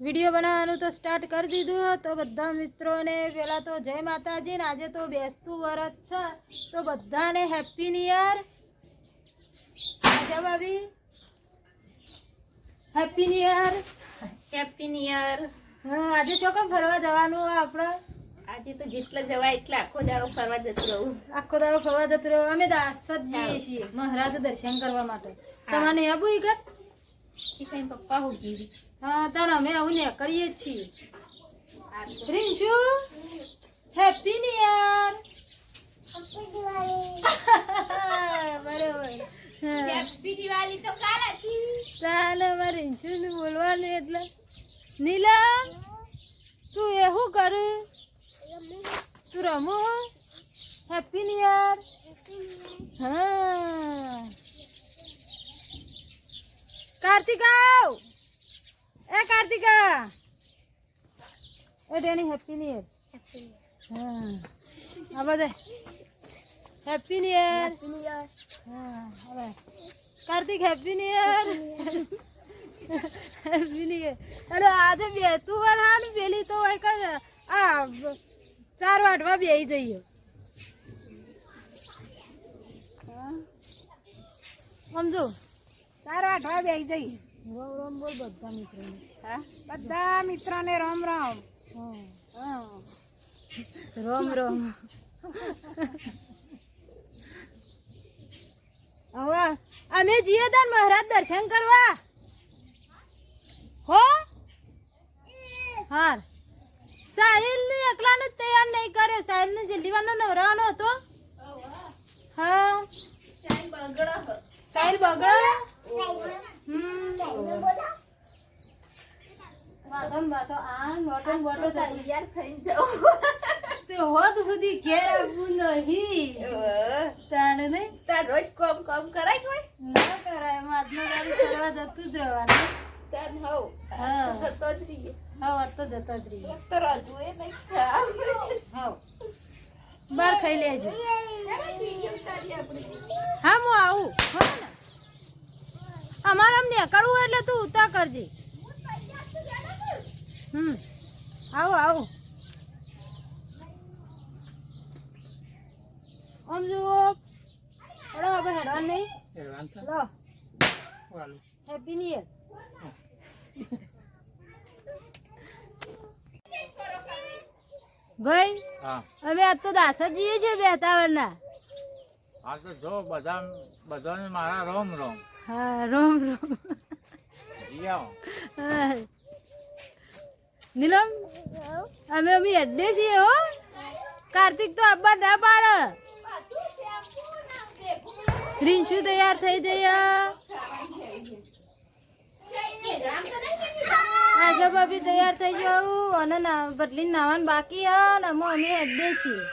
Video બનાવવાનું તો start કરી દીધું તો બધા મિત્રોને પહેલાં તો જય માતાજી ને આજે તો બેસતું વરસ છે. તો બધાને હેપી ન્યુ યર ભાભી happy new year happy new year હા આજે ચોકન ફરવા જવાનું હોય આપણે આજે તો જેટલા જવાય એટલા આખો દાડો ફરવા જતું રહું. આખો દાડો ફરવા જતો રહ્યો અમે દાસદ જઈએ છીએ મહારાજ દર્શન કરવા માટે. તમારે આબુ ઈ કઈ પપ્પા હું ગીરી હા તાર અમે ઉને કરીએ છીએ. તો હેપી ન્યુ યર બરોબર. હેપી દિવાળી તો કાલ હતી. ચાલો અમારે રીંશુને બોલવાનું એટલે. નીલમ તું એ શું કરું? તું રમો હેપી ન્યુ યર હા. કાર્તિકા એ કાર્તિકા. એ ડેની હેપી ન્યુ યર હા આ દે હેપી ન્યુ યર હા હવે. Kartik happy new year happy new year અરે આજે બેતું વાર હા ને પેલી તો હોય કે આ ચાર વાટવા બે જઈએ. સમજો? ચાર વાટવા બે જઈ રોમ રામ બોલ બધા મિત્રોને. હા? બધા મિત્રોને રામ રામ. રામ રામ રોમ રોમ. હવે અમે જઈએ દાન મહારાજ દર્શન કરવા. હો? હાર. સાહિલ ને એકલા ને તૈયાર નહીં કર્યો. સાહિલ ને છેલ્લીવાનો નવરાવાનો હતો. હા. સાહિલ બગડો હમ ને બાથો આ નોટો ને બોટો તૈયાર થઈને જાઉં. તે હોદ સુધી ઘેર આવવું નહીં. તાણે નહીં. તાર રોજ કોમ કોમ કરાય કોઈ ના કરાય મહાત્મા ગાડી કરવા જતું જ રહેવાનું. તાર હવ હા. જતો જ રહીએ. હા વાત તો જતો જ રહીએ. તો રજવું એ નહીં ખાવ. હા બાર ખાઈ લેજો. હા હું આવું. હો ને. અમારે અમને નીકળવું એટલે તું ઉતા કરજે. હમ. આવું આવું. આમ જુઓ. પડો હવે હેરાન નહીં. લો. હેપી ન્યુ યર ભાઈ હા. અમે આજ તો દાસર જઈએ છીએ બેતાવરના. આ તો જો બધા બધાને મારા રોમ રોમ. હા રોમ રોમ. જીયા. નીલમ, અમે અમે અડ્ડે છીએ હો. કાર્તિક તો અબ્બા ના પાડે. રીંશુ તૈયાર થઈ જઈએ આશા ભાભી તૈયાર થઈ જાઉં અને ના બદલીને નાવાનું બાકી અને અમે અમે અડ્ડે છીએ.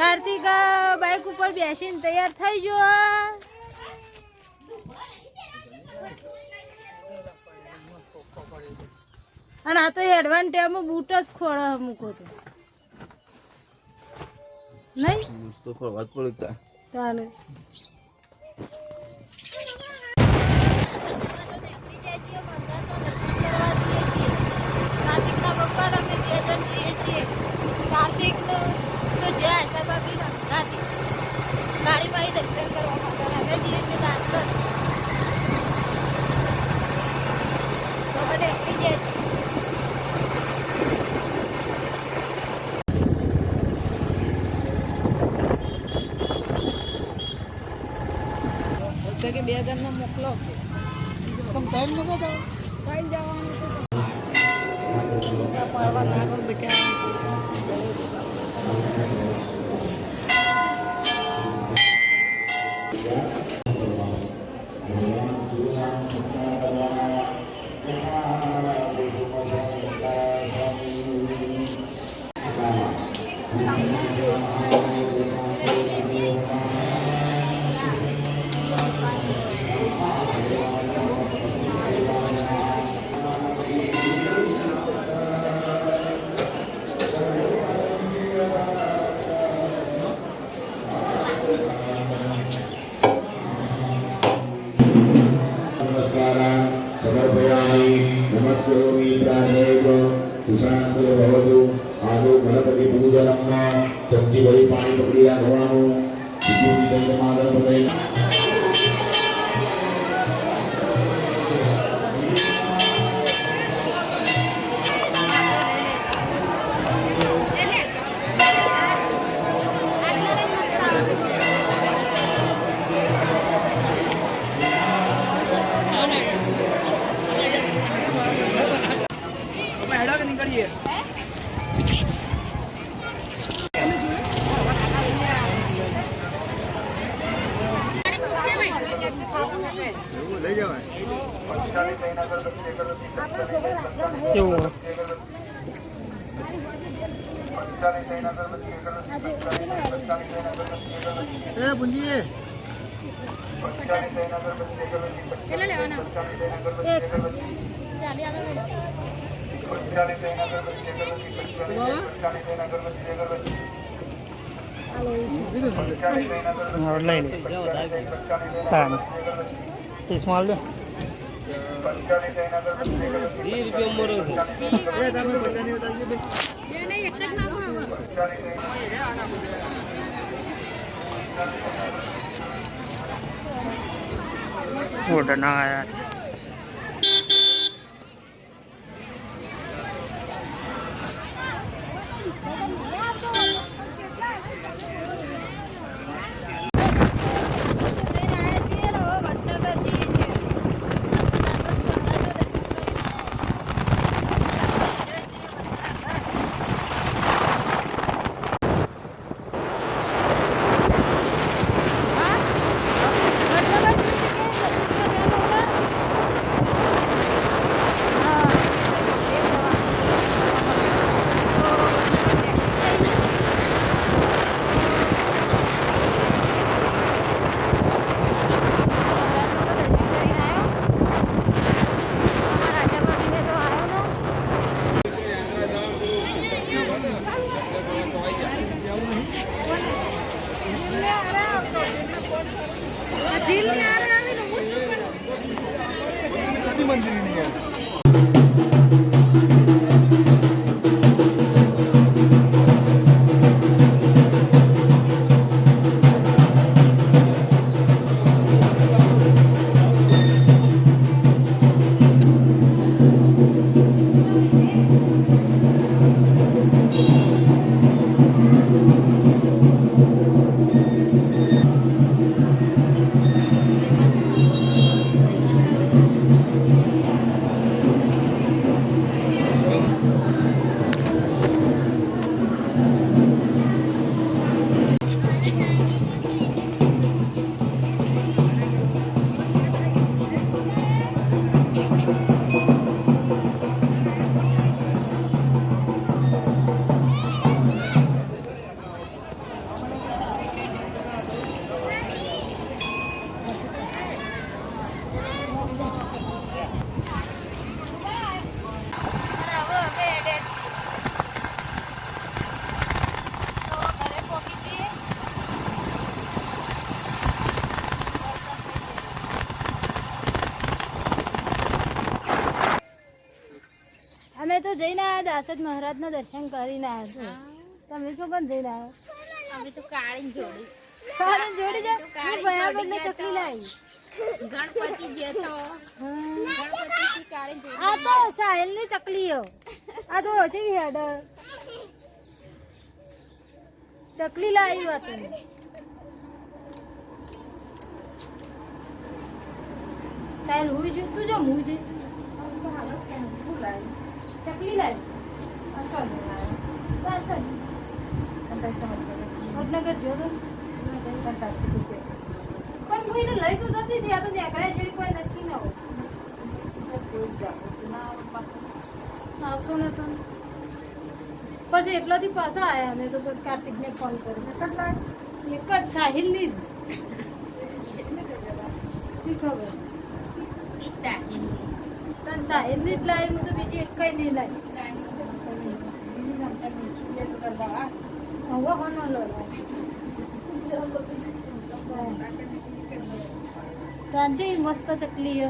કાર્તિક બાઇક ઉપર બેસીને તૈયાર થઈ ગયો અને આ તો હેડવાન ટેમમાં બૂટ જ ખોળો મૂકો તો નહીં? તો વાત પડી તાને lagi biarkan nama juga. Kain jawang. Apa? Yang dua kita. આદો Ganpati પૂજનમાં ચમચી વળી પાણી પકડી રાખવાનું. સિદ્ધિ સહિત મા ગણપતિ લઈ જવાય કેવું એ પુંજી લઈ લે માલ દે ઓર્ડર ના આયા જઈને આવ્યા દાસદ મહારાજના દર્શન કરીને આવ્યા તમે શું પણ જઈને આવ્યા અમે તો કાળી જોડી. કાળી જોડી જા હું ગયા બદલે ચકલી લાવી. ગણપતિ ગયો તો ગણપતિ કાળી જોડી. આ તો સાહેલની ચકલીઓ. આ તો છે હેડ. ચકલી લાવી હતું સાહેલ હું જો તું જો હું છે ચકલી લાવી વડનગર જો તો. પણ હું એને લઈ તો નથી હતી. આ તો નેકળ્યા જેડી કોઈ નક્કી ન હોય. આવતો નતો. પછી એટલોથી પાછા આવ્યા અમે તો પછી કાર્તિકને ફોન કર્યો. એક જ સાહિલની જ. શી ખબર? પણ સાહેબને જ લાવી હું તો બીજી એક કઈ નહીં લાવી હવે કોનો મસ્ત ચકલી હે